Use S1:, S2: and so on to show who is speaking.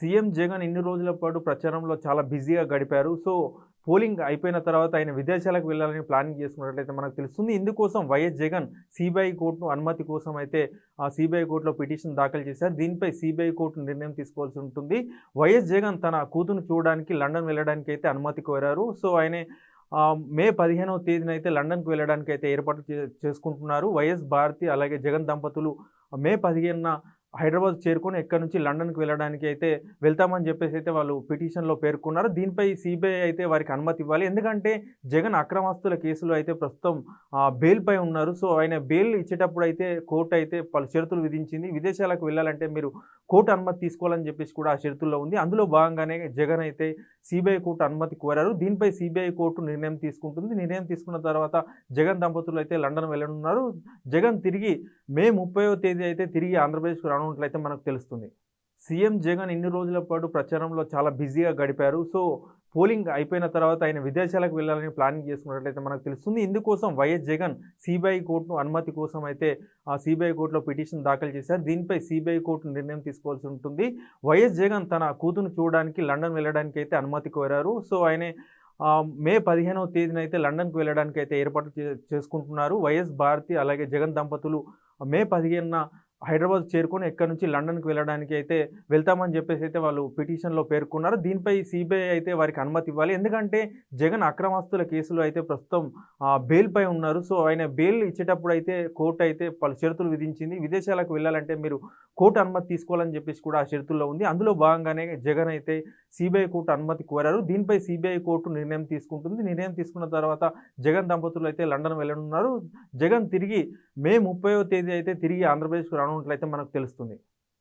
S1: CM Jagan ఇన్ని రోజుల పాటు ప్రచారంలో చాలా బిజీగా గడిపారు. సో పోలింగ్ అయిపోయిన తర్వాత ఆయన విదేశాలకు వెళ్ళాలని ప్లానింగ్ చేసుకున్నట్లయితే మనకు తెలుస్తుంది. ఇందుకోసం వైఎస్ జగన్ సిబిఐ కోర్టును అనుమతి కోసం అయితే ఆ సిబిఐ కోర్టులో పిటిషన్ దాఖలు చేశారు. దీనిపై సిబిఐ కోర్టు నిర్ణయం తీసుకోవాల్సి ఉంటుంది. వైఎస్ జగన్ తన కూతురు చూడడానికి లండన్ వెళ్ళడానికి అయితే అనుమతి కోరారు. సో ఆయన మే పదిహేనవ తేదీన అయితే లండన్కు వెళ్ళడానికి అయితే ఏర్పాటు చే- చేసుకుంటున్నారు. వైఎస్ భారతి అలాగే జగన్ దంపతులు మే పదిహేనున హైదరాబాద్ చేరుకొని ఎక్కడి నుంచి లండన్కి వెళ్ళడానికి అయితే వెళ్తామని చెప్పేసి అయితే వాళ్ళు పిటిషన్లో పేర్కొన్నారు. దీనిపై సిబిఐ అయితే వారికి అనుమతి ఇవ్వాలి. ఎందుకంటే జగన్ అక్రమాస్తుల కేసులో అయితే ప్రస్తుతం ఆ, బెయిల్పై ఉన్నారు. సో ఆయన బెయిల్ ఇచ్చేటప్పుడు అయితే కోర్టు అయితే పలు షరతులు విధించింది. విదేశాలకు వెళ్ళాలంటే మీరు కోర్టు అనుమతి తీసుకోవాలని చెప్పేసి కూడా ఆ షరతుల్లో ఉంది. అందులో భాగంగానే జగన్ అయితే సిబిఐ కోర్టు అనుమతి కోరారు. దీనిపై సిబిఐ కోర్టు నిర్ణయం తీసుకుంటుంది. నిర్ణయం తీసుకున్న తర్వాత జగన్ దంపతులు అయితే లండన్ వెళ్ళనున్నారు. జగన్ తిరిగి మే ముప్పైవ తేదీ అయితే తిరిగి ఆంధ్రప్రదేశ్కు రానున్నట్లయితే మనకు తెలుస్తుంది. సీఎం జగన్ ఇన్ని రోజుల పాటు ప్రచారంలో చాలా బిజీగా గడిపారు. సో పోలింగ్ అయిపోయిన తర్వాత ఆయన విదేశాలకు వెళ్ళాలని ప్లానింగ్ చేసుకున్నట్లయితే మనకు తెలుస్తుంది. ఇందుకోసం వైఎస్ జగన్ సిబిఐ కోర్టును అనుమతి కోసం అయితే ఆ సిబిఐ కోర్టులో పిటిషన్ దాఖలు చేశారు. దీనిపై సిబిఐ కోర్టు నిర్ణయం తీసుకోవాల్సి ఉంటుంది. వైఎస్ జగన్ తన కూతురు చూడడానికి లండన్ వెళ్ళడానికి అయితే అనుమతి కోరారు. సో ఆయన మే పదిహేనవ తేదీన అయితే లండన్కి వెళ్ళడానికి అయితే ఏర్పాటు చే- చేసుకుంటున్నారు. వైఎస్ భారతి అలాగే జగన్ దంపతులు మే పదిహేనున హైదరాబాద్ చేరుకొని ఎక్కడి నుంచి లండన్కి వెళ్ళడానికి అయితే వెళ్తామని చెప్పేసి అయితే వాళ్ళు పిటిషన్లో పేర్కొన్నారు. దీనిపై సిబిఐ అయితే వారికి అనుమతి ఇవ్వాలి. ఎందుకంటే జగన్ అక్రమాస్తుల కేసులో అయితే ప్రస్తుతం ఆ, బెయిల్పై ఉన్నారు. సో ఆయన బెయిల్ ఇచ్చేటప్పుడు అయితే కోర్టు అయితే పలు షరతులు విధించింది. విదేశాలకు వెళ్ళాలంటే మీరు కోర్టు అనుమతి తీసుకోవాలని చెప్పేసి కూడా ఆ షరతుల్లో ఉంది. అందులో భాగంగానే జగన్ అయితే సిబిఐ కోర్టు అనుమతి కోరారు. దీనిపై సిబిఐ కోర్టు నిర్ణయం తీసుకుంటుంది. నిర్ణయం తీసుకున్న తర్వాత జగన్ దంపతులు అయితే లండన్ వెళ్ళనున్నారు. జగన్ తిరిగి మే ముప్పైవ తేదీ అయితే తిరిగి ఆంధ్రప్రదేశ్కు రానున్నట్లయితే మనకు తెలుస్తుంది.